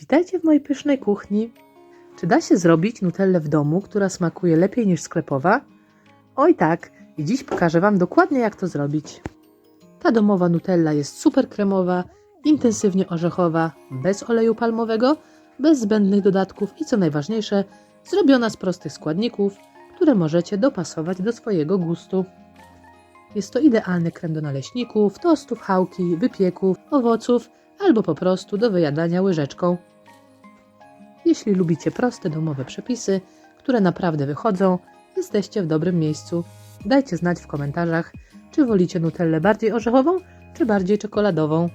Witajcie w mojej pysznej kuchni. Czy da się zrobić nutellę w domu, która smakuje lepiej niż sklepowa? Oj tak, i dziś pokażę Wam dokładnie jak to zrobić. Ta domowa nutella jest super kremowa, intensywnie orzechowa, bez oleju palmowego, bez zbędnych dodatków i co najważniejsze, zrobiona z prostych składników, które możecie dopasować do swojego gustu. Jest to idealny krem do naleśników, tostów, chałki, wypieków, owoców albo po prostu do wyjadania łyżeczką. Jeśli lubicie proste domowe przepisy, które naprawdę wychodzą, jesteście w dobrym miejscu. Dajcie znać w komentarzach, czy wolicie nutellę bardziej orzechową, czy bardziej czekoladową.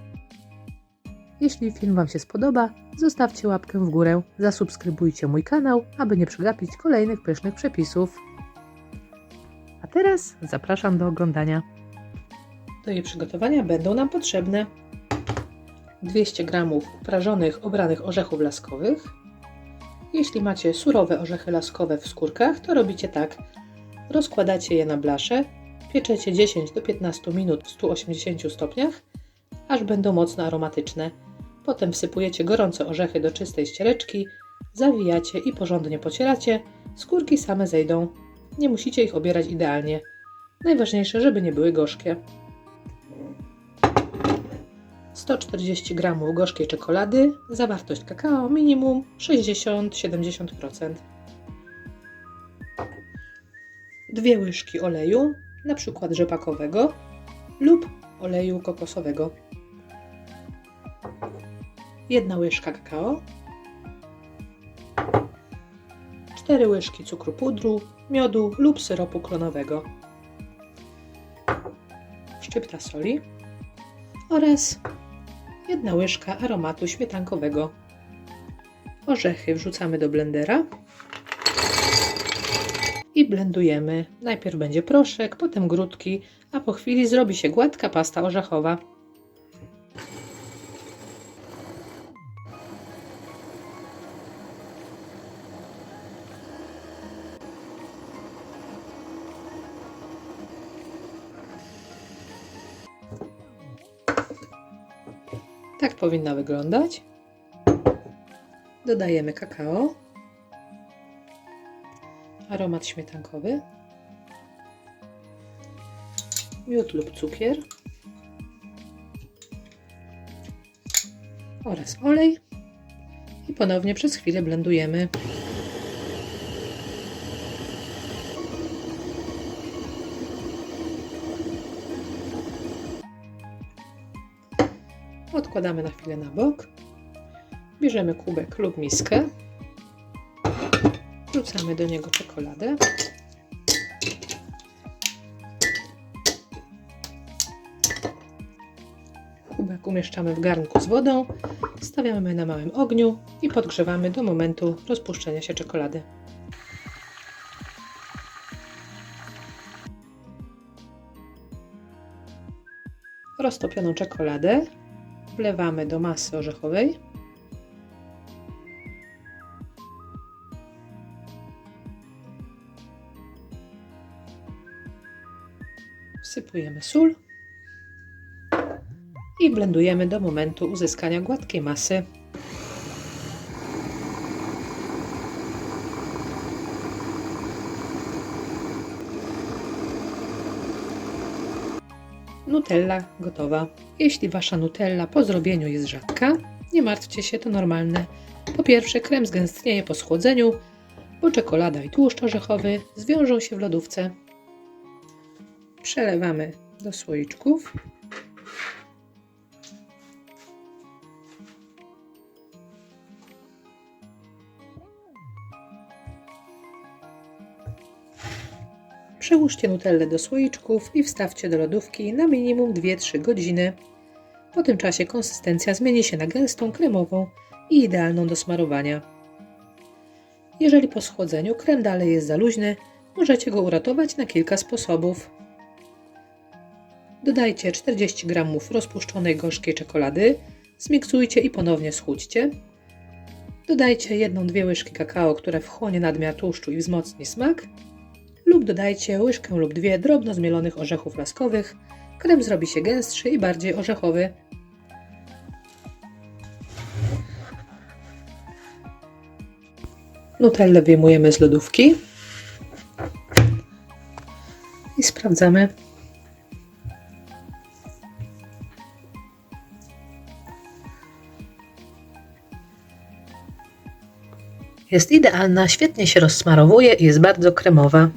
Jeśli film Wam się spodoba, zostawcie łapkę w górę, zasubskrybujcie mój kanał, aby nie przegapić kolejnych pysznych przepisów. A teraz zapraszam do oglądania. Do jej przygotowania będą nam potrzebne 200 g uprażonych, obranych orzechów laskowych. Jeśli macie surowe orzechy laskowe w skórkach, to robicie tak. Rozkładacie je na blaszę, pieczecie 10 do 15 minut w 180 stopniach, aż będą mocno aromatyczne. Potem wsypujecie gorące orzechy do czystej ściereczki, zawijacie i porządnie pocieracie. Skórki same zejdą. Nie musicie ich obierać idealnie. Najważniejsze, żeby nie były gorzkie. 140 g gorzkiej czekolady, zawartość kakao minimum 60-70%. Dwie łyżki oleju, przykład rzepakowego lub oleju kokosowego. Jedna łyżka kakao. 4 łyżki cukru pudru, miodu lub syropu klonowego. Szczypta soli oraz jedna łyżka aromatu śmietankowego. Orzechy wrzucamy do blendera i blendujemy. Najpierw będzie proszek, potem grudki, a po chwili zrobi się gładka pasta orzechowa. Tak powinna wyglądać. Dodajemy kakao, aromat śmietankowy, miód lub cukier oraz olej i ponownie przez chwilę blendujemy. Odkładamy na chwilę na bok. Bierzemy kubek lub miskę. Wrzucamy do niego czekoladę. Kubek umieszczamy w garnku z wodą, stawiamy na małym ogniu i podgrzewamy do momentu rozpuszczenia się czekolady. Roztopioną czekoladę wlewamy do masy orzechowej. Wsypujemy sól i blendujemy do momentu uzyskania gładkiej masy. Nutella gotowa. Jeśli wasza Nutella po zrobieniu jest rzadka, nie martwcie się, to normalne. Po pierwsze, krem zgęstnieje po schłodzeniu, bo czekolada i tłuszcz orzechowy zwiążą się w lodówce. Przelewamy do słoiczków. Przełóżcie nutellę do słoiczków i wstawcie do lodówki na minimum 2-3 godziny. Po tym czasie konsystencja zmieni się na gęstą, kremową i idealną do smarowania. Jeżeli po schłodzeniu krem dalej jest za luźny, możecie go uratować na kilka sposobów. Dodajcie 40 g rozpuszczonej gorzkiej czekolady, zmiksujcie i ponownie schłódźcie. Dodajcie 1-2 łyżki kakao, które wchłonie nadmiar tłuszczu i wzmocni smak lub dodajcie łyżkę lub dwie drobno zmielonych orzechów laskowych. Krem zrobi się gęstszy i bardziej orzechowy. Nutellę wyjmujemy z lodówki i sprawdzamy. Jest idealna, świetnie się rozsmarowuje i jest bardzo kremowa.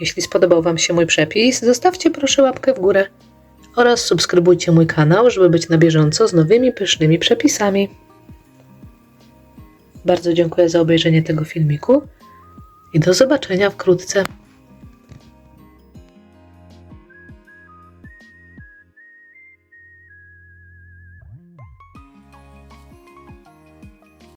Jeśli spodobał Wam się mój przepis, zostawcie proszę łapkę w górę oraz subskrybujcie mój kanał, żeby być na bieżąco z nowymi pysznymi przepisami. Bardzo dziękuję za obejrzenie tego filmiku i do zobaczenia wkrótce.